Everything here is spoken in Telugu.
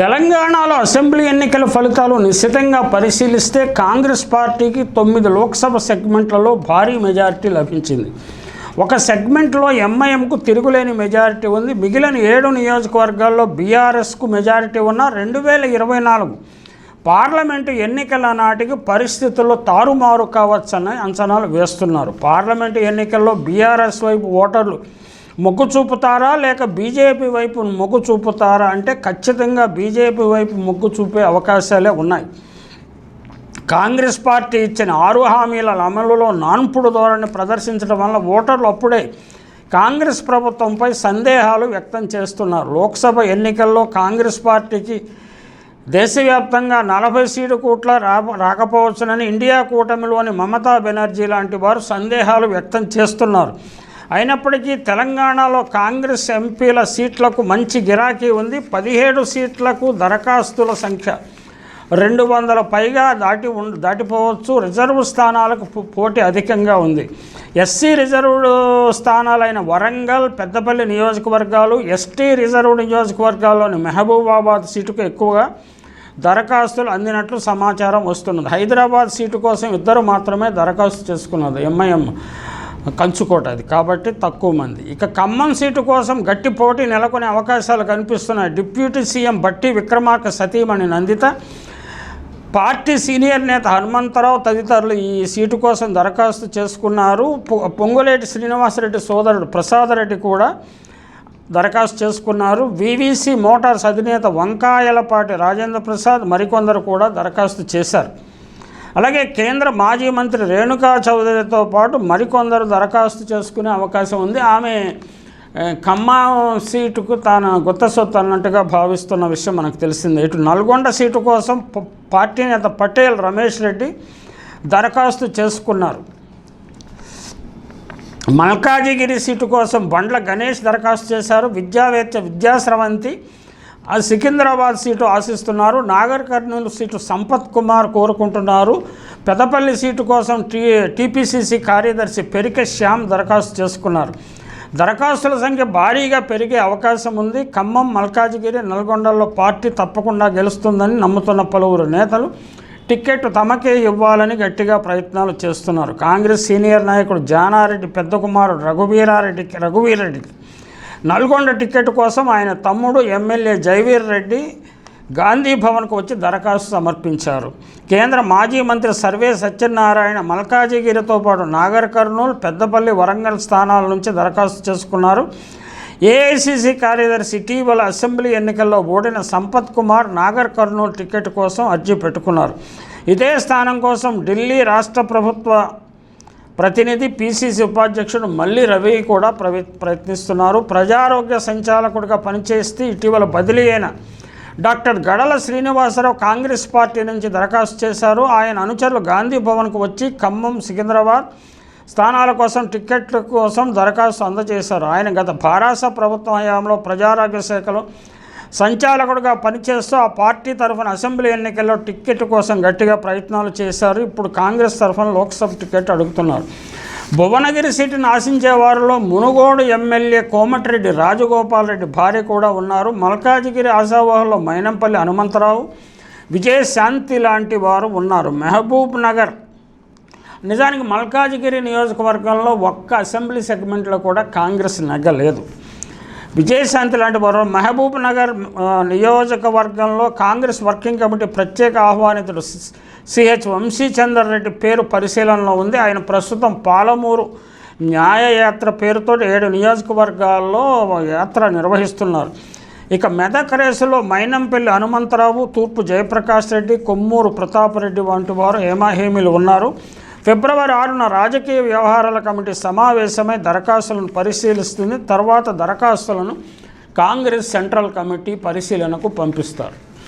తెలంగాణలో అసెంబ్లీ ఎన్నికల ఫలితాలు నిశ్చితంగా పరిశీలిస్తే కాంగ్రెస్ పార్టీకి తొమ్మిది లోక్సభ సెగ్మెంట్లలో భారీ మెజారిటీ లభించింది. ఒక సెగ్మెంట్లో ఎంఐఎంకు తిరుగులేని మెజారిటీ ఉంది. మిగిలిన ఏడు నియోజకవర్గాల్లో బీఆర్ఎస్కు మెజారిటీ ఉన్న రెండు వేల ఇరవై నాలుగు పార్లమెంటు ఎన్నికల నాటికి పరిస్థితుల్లో తారుమారు కావచ్చని అంచనాలు వేస్తున్నారు. పార్లమెంటు ఎన్నికల్లో బీఆర్ఎస్ వైపు ఓటర్లు మొగ్గు చూపుతారా లేక బీజేపీ వైపు మొగ్గు చూపుతారా అంటే ఖచ్చితంగా బీజేపీ వైపు మొగ్గు చూపే అవకాశాలే ఉన్నాయి. కాంగ్రెస్ పార్టీ ఇచ్చిన ఆరు హామీల అమలులో నాన్పుడు ధోరణి ప్రదర్శించడం వల్ల ఓటర్లు అప్పుడే కాంగ్రెస్ ప్రభుత్వంపై సందేహాలు వ్యక్తం చేస్తున్నారు. లోక్సభ ఎన్నికల్లో కాంగ్రెస్ పార్టీకి దేశవ్యాప్తంగా నలభై సీటు కోట్ల రా రాకపోవచ్చునని ఇండియా కూటమిలోని మమతా బెనర్జీ లాంటి వారు సందేహాలు వ్యక్తం చేస్తున్నారు. అయినప్పటికీ తెలంగాణలో కాంగ్రెస్ ఎంపీల సీట్లకు మంచి గిరాకీ ఉంది. పదిహేడు సీట్లకు దరఖాస్తుల సంఖ్య రెండు వందల పైగా దాటి ఉం దాటిపోవచ్చు. రిజర్వ్ స్థానాలకు పో- పోటీ అధికంగా ఉంది. ఎస్సీ రిజర్వ్డ్ స్థానాలైన వరంగల్ పెద్దపల్లి నియోజకవర్గాలు ఎస్టీ రిజర్వ్డ్ నియోజకవర్గాల్లోని మెహబూబాబాద్ సీటుకు ఎక్కువగా దరఖాస్తులు అందినట్లు సమాచారం వస్తున్నది. హైదరాబాద్ సీటు కోసం ఇద్దరు మాత్రమే దరఖాస్తు చేసుకున్నది. ఎంఐఎం కంచుకోట అది. కాబట్టి తక్కువ మంది. ఇక ఖమ్మం సీటు కోసం గట్టి పోటీ నెలకొనే అవకాశాలు కనిపిస్తున్నాయి. డిప్యూటీ సీఎం బట్టి విక్రమార్క సతీమణి నందిత పార్టీ సీనియర్ నేత హనుమంతరావు తదితరులు ఈ సీటు కోసం దరఖాస్తు చేసుకున్నారు. పొ- పొంగులేటి శ్రీనివాసరెడ్డి సోదరుడు ప్రసాదరెడ్డి కూడా దరఖాస్తు చేసుకున్నారు. వివిసి మోటార్స్ అధినేత వంకాయలపాటి రాజేంద్ర ప్రసాద్ మరికొందరు కూడా దరఖాస్తు చేశారు. అలాగే కేంద్ర మాజీ మంత్రి రేణుకా చౌదరితో పాటు మరికొందరు దరఖాస్తు చేసుకునే అవకాశం ఉంది. ఆమె ఖమ్మం సీటుకు తాను గుత్త సొత్తు అన్నట్టుగా భావిస్తున్న విషయం మనకు తెలిసింది. ఇటు నల్గొండ సీటు కోసం పార్టీ నేత పటేల్ రమేష్ రెడ్డి దరఖాస్తు చేసుకున్నారు. మల్కాజిగిరి సీటు కోసం బండ్ల గణేష్ దరఖాస్తు చేశారు. విద్యావేత్త విద్యాశ్రవంతి ఆ సికింద్రాబాద్ సీటు ఆశిస్తున్నారు. నాగర్ కర్నూలు సీటు సంపత్ కుమార్ కోరుకుంటున్నారు. పెదపల్లి సీటు కోసం టీ టీపీసీసీ కార్యదర్శి పెరిక శ్యామ్ దరఖాస్తు చేసుకున్నారు. దరఖాస్తుల సంఖ్య భారీగా పెరిగే అవకాశం ఉంది. ఖమ్మం మల్కాజిగిరి నల్గొండలో పార్టీ తప్పకుండా గెలుస్తుందని నమ్ముతున్న పలువురు నేతలు టికెట్ తమకే ఇవ్వాలని గట్టిగా ప్రయత్నాలు చేస్తున్నారు. కాంగ్రెస్ సీనియర్ నాయకుడు జానారెడ్డి పెద్ద కుమారుడు రఘువీరారెడ్డికి రఘువీరెడ్డికి నల్గొండ టికెట్ కోసం ఆయన తమ్ముడు ఎమ్మెల్యే జైవీర్ రెడ్డి గాంధీ భవన్కు వచ్చి దరఖాస్తు సమర్పించారు. కేంద్ర మాజీ మంత్రి సర్వే సత్యనారాయణ మల్కాజిగిరితో పాటు నాగర్ కర్నూలు పెద్దపల్లి వరంగల్ స్థానాల నుంచి దరఖాస్తు చేసుకున్నారు. ఏఐసిసి కార్యదర్శి ఇటీవల అసెంబ్లీ ఎన్నికల్లో ఓడిన సంపత్ కుమార్ నాగర్ కర్నూలు టికెట్ కోసం అర్జీ పెట్టుకున్నారు. ఇదే స్థానం కోసం ఢిల్లీ రాష్ట్ర ప్రభుత్వ ప్రతినిధి పిసిసి ఉపాధ్యక్షుడు మల్లి రవి కూడా ప్రవి ప్రయత్నిస్తున్నారు. ప్రజారోగ్య సంచాలకుడిగా పనిచేస్తే ఇటీవల బదిలీ అయిన డాక్టర్ గడల శ్రీనివాసరావు కాంగ్రెస్ పార్టీ నుంచి దరఖాస్తు చేశారు. ఆయన అనుచరులు గాంధీ భవన్కు వచ్చి ఖమ్మం సికింద్రాబాద్ స్థానాల కోసం టిక్కెట్ల కోసం దరఖాస్తు అందజేశారు. ఆయన గత భారాస ప్రభుత్వం హయాంలో ప్రజారోగ్య శాఖలో సంచాలకుడుగా పనిచేస్తూ ఆ పార్టీ తరఫున అసెంబ్లీ ఎన్నికల్లో టిక్కెట్ కోసం గట్టిగా ప్రయత్నాలు చేశారు. ఇప్పుడు కాంగ్రెస్ తరఫున లోక్సభ టికెట్ అడుగుతున్నారు. భువనగిరి సీటును ఆశించే వారిలో మునుగోడు ఎమ్మెల్యే కోమటిరెడ్డి రాజగోపాల్ రెడ్డి భార్య కూడా ఉన్నారు. మల్కాజిగిరి ఆశావాహుల్లో మైనంపల్లి హనుమంతరావు విజయశాంతి లాంటి వారు ఉన్నారు. మహబూబ్ నగర్ నిజానికి మల్కాజిగిరి నియోజకవర్గంలో ఒక్క అసెంబ్లీ సెగ్మెంట్లో కూడా కాంగ్రెస్ నెగ్గలేదు. విజయశాంతి లాంటి వారు. మహబూబ్ నగర్ నియోజకవర్గంలో కాంగ్రెస్ వర్కింగ్ కమిటీ ప్రత్యేక ఆహ్వానితుడు సిహెచ్ వంశీచందర్ రెడ్డి పేరు పరిశీలనలో ఉంది. ఆయన ప్రస్తుతం పాలమూరు న్యాయయాత్ర పేరుతో ఏడు నియోజకవర్గాల్లో యాత్ర నిర్వహిస్తున్నారు. ఇక మెదక్ రేసులో మైనంపల్లి హనుమంతరావు తూర్పు జయప్రకాష్ రెడ్డి కొమ్మూరు ప్రతాపరెడ్డి వంటి వారు హేమాహేమీలు ఉన్నారు. ఫిబ్రవరి ఆరున రాజకీయ వ్యవహారాల కమిటీ సమావేశమై దరఖాస్తులను పరిశీలిస్తుంది. తర్వాత దరఖాస్తులను కాంగ్రెస్ సెంట్రల్ కమిటీ పరిశీలనకు పంపిస్తారు.